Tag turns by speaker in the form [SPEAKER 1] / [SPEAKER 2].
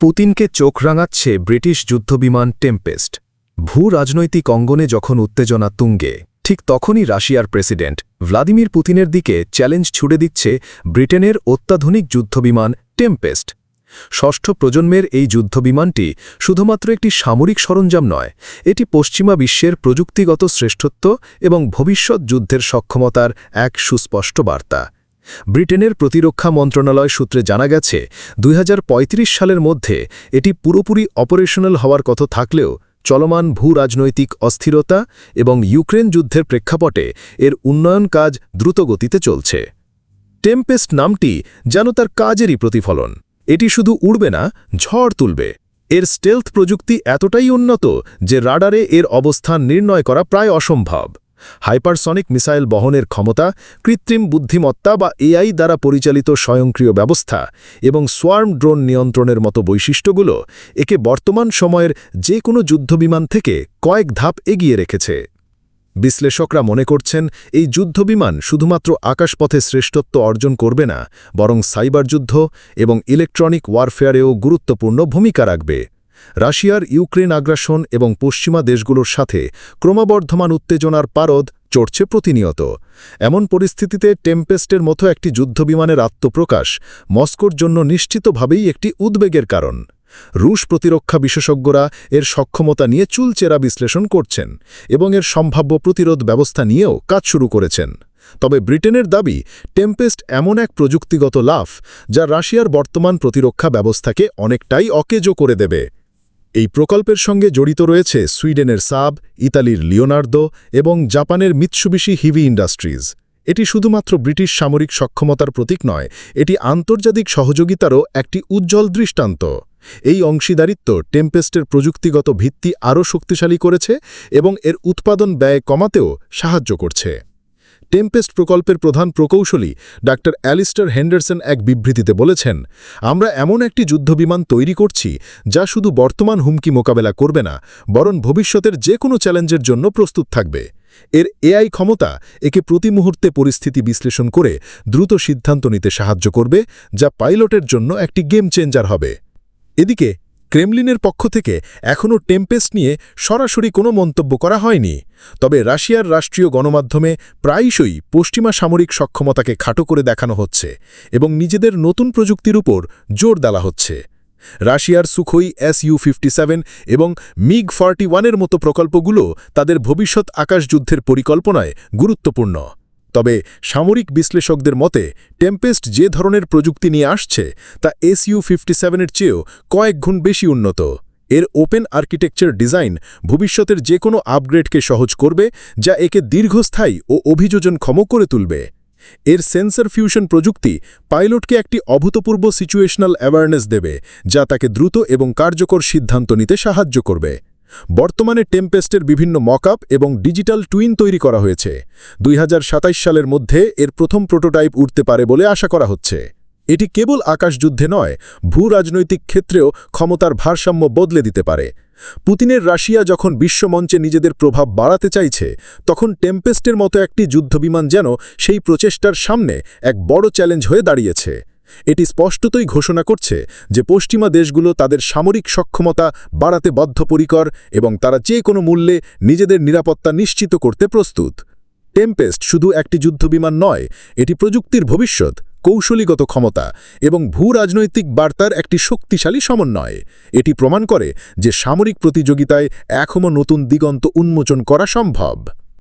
[SPEAKER 1] পুতিনকে চোখ রাঙাচ্ছে ব্রিটিশ যুদ্ধবিমান টেম্পেস্ট। ভূ রাজনৈতিক অঙ্গনে যখন উত্তেজনা তুঙ্গে, ঠিক তখনই রাশিয়ার প্রেসিডেন্ট ভ্লাদিমির পুতিনের দিকে চ্যালেঞ্জ ছুড়ে দিচ্ছে ব্রিটেনের অত্যাধুনিক যুদ্ধবিমান টেম্পেস্ট। ষষ্ঠ প্রজন্মের এই যুদ্ধবিমানটি শুধুমাত্র একটি সামরিক সরঞ্জাম নয়, এটি পশ্চিমা বিশ্বের প্রযুক্তিগত শ্রেষ্ঠত্ব এবং ভবিষ্যৎ যুদ্ধের সক্ষমতার এক সুস্পষ্ট বার্তা। ব্রিটেনের প্রতিরক্ষা মন্ত্রণালয় সূত্রে জানা গেছে, দুই হাজার পঁয়ত্রিশ সালের মধ্যে এটি পুরোপুরি অপারেশনাল হওয়ার কথা থাকলেও চলমান ভূ রাজনৈতিক অস্থিরতা এবং ইউক্রেন যুদ্ধের প্রেক্ষাপটে এর উন্নয়ন কাজ দ্রুতগতিতে চলছে। টেম্পেস্ট নামটি যেন তার কাজেরই প্রতিফলন। এটি শুধু উড়বে না, ঝড় তুলবে। এর স্টেলথ প্রযুক্তি এতটাই উন্নত যে রাডারে এর অবস্থান নির্ণয় করা প্রায় অসম্ভব। হাইপারসনিক মিসাইল বহনের ক্ষমতা, কৃত্রিম বুদ্ধিমত্তা বা এআই দ্বারা পরিচালিত স্বয়ংক্রিয় ব্যবস্থা এবং সোয়ার্ম ড্রোন নিয়ন্ত্রণের মতো বৈশিষ্ট্যগুলো একে বর্তমান সময়ের যে কোনো যুদ্ধবিমান থেকে কয়েক ধাপ এগিয়ে রেখেছে। বিশ্লেষকরা মনে করছেন, এই যুদ্ধবিমান শুধুমাত্র আকাশপথে শ্রেষ্ঠত্ব অর্জন করবে না, বরং সাইবার যুদ্ধ এবং ইলেকট্রনিক ওয়ারফেয়ারেও গুরুত্বপূর্ণ ভূমিকা রাখবে। রাশিয়ার ইউক্রেন আগ্রাসন এবং পশ্চিমা দেশগুলোর সাথে ক্রমবর্ধমান উত্তেজনার পারদ চড়ছে প্রতিনিয়ত। এমন পরিস্থিতিতে টেম্পেস্টের মতো একটি যুদ্ধবিমানের আত্মপ্রকাশ মস্কোর জন্য নিশ্চিতভাবেই একটি উদ্বেগের কারণ। রুশ প্রতিরক্ষা বিশেষজ্ঞরা এর সক্ষমতা নিয়ে চুলচেরা বিশ্লেষণ করছেন এবং এর সম্ভাব্য প্রতিরোধ ব্যবস্থা নিয়েও কাজ শুরু করেছেন। তবে ব্রিটেনের দাবি, টেম্পেস্ট এমন এক প্রযুক্তিগত লাফ যা রাশিয়ার বর্তমান প্রতিরক্ষা ব্যবস্থাকে অনেকটাই অকেজো করে দেবে। এই প্রকল্পের সঙ্গে জড়িত রয়েছে সুইডেনের সাব, ইতালির লিওনার্দো এবং জাপানের মিৎসুবিশি হিভি ইন্ডাস্ট্রিজ। এটি শুধুমাত্র ব্রিটিশ সামরিক সক্ষমতার প্রতীক নয়, এটি আন্তর্জাতিক সহযোগিতারও একটি উজ্জ্বল দৃষ্টান্ত। এই অংশীদারিত্ব টেম্পেস্টের প্রযুক্তিগত ভিত্তি আরও শক্তিশালী করেছে এবং এর উৎপাদন ব্যয় কমাতেও সাহায্য করছে। টেম্পেস্ট প্রকল্পের প্রধান প্রকৌশলী ডা. অ্যালিস্টার হেন্ডারসন এক বিবৃতিতে বলেছেন, আমরা এমন একটি যুদ্ধবিমান তৈরি করছি যা শুধু বর্তমান হুমকি মোকাবেলা করবে না, বরং ভবিষ্যতের যে কোনো চ্যালেঞ্জের জন্য প্রস্তুত থাকবে। এর এআই ক্ষমতা একে প্রতি মুহূর্তে পরিস্থিতি বিশ্লেষণ করে দ্রুত সিদ্ধান্ত নিতে সাহায্য করবে, যা পাইলটের জন্য একটি গেম চেঞ্জার হবে। এদিকে ক্রেমলিনের পক্ষ থেকে এখনও টেম্পেস্ট নিয়ে সরাসরি কোনো মন্তব্য করা হয়নি। তবে রাশিয়ার রাষ্ট্রীয় গণমাধ্যমে প্রায়শই পশ্চিমা সামরিক সক্ষমতাকে খাটো করে দেখানো হচ্ছে এবং নিজেদের নতুন প্রযুক্তির উপর জোর দেওয়া হচ্ছে। রাশিয়ার সুখই এস ইউ ফিফটি এবং মিগ ফর্টি ওয়ানের মতো প্রকল্পগুলো তাদের ভবিষ্যৎ আকাশযুদ্ধের পরিকল্পনায় গুরুত্বপূর্ণ। তবে সামরিক বিশ্লেষকদের মতে, টেম্পেস্ট যে ধরনের প্রযুক্তি নিয়ে আসছে, তা এসইউ ফিফটি সেভেনের চেয়েও কয়েক গুণ বেশি উন্নত। এর ওপেন আর্কিটেকচার ডিজাইন ভবিষ্যতের যে কোনো আপগ্রেডকে সহজ করবে, যা একে দীর্ঘস্থায়ী ও অভিযোজনক্ষম করে তুলবে। এর সেন্সর ফিউশন প্রযুক্তি পাইলটকে একটি অভূতপূর্ব সিচুয়েশনাল অ্যাওয়ারনেস দেবে, যা তাকে দ্রুত এবং কার্যকর সিদ্ধান্ত নিতে সাহায্য করবে। বর্তমানে টেম্পেস্টের বিভিন্ন মকআপ এবং ডিজিটাল টুইন তৈরি করা হয়েছে। দুই সালের মধ্যে এর প্রথম প্রোটোটাইপ উঠতে পারে বলে আশা করা হচ্ছে। এটি কেবল আকাশযুদ্ধে নয়, ভূ রাজনৈতিক ক্ষেত্রেও ক্ষমতার ভারসাম্য বদলে দিতে পারে। পুতিনের রাশিয়া যখন বিশ্বমঞ্চে নিজেদের প্রভাব বাড়াতে চাইছে, তখন টেম্পেস্টের মতো একটি যুদ্ধবিমান যেন সেই প্রচেষ্টার সামনে এক বড় চ্যালেঞ্জ হয়ে দাঁড়িয়েছে। এটি স্পষ্টতই ঘোষণা করছে যে পশ্চিমা দেশগুলো তাদের সামরিক সক্ষমতা বাড়াতে বদ্ধপরিকর এবং তারা যে কোনো মূল্যে নিজেদের নিরাপত্তা নিশ্চিত করতে প্রস্তুত। টেম্পেস্ট শুধু একটি যুদ্ধবিমান নয়, এটি প্রযুক্তির ভবিষ্যৎ, কৌশলীগত ক্ষমতা এবং ভূ রাজনৈতিক বার্তার একটি শক্তিশালী সমন্বয়। এটি প্রমাণ করে যে সামরিক প্রতিযোগিতায় এখনও নতুন দিগন্ত উন্মোচন করা সম্ভব।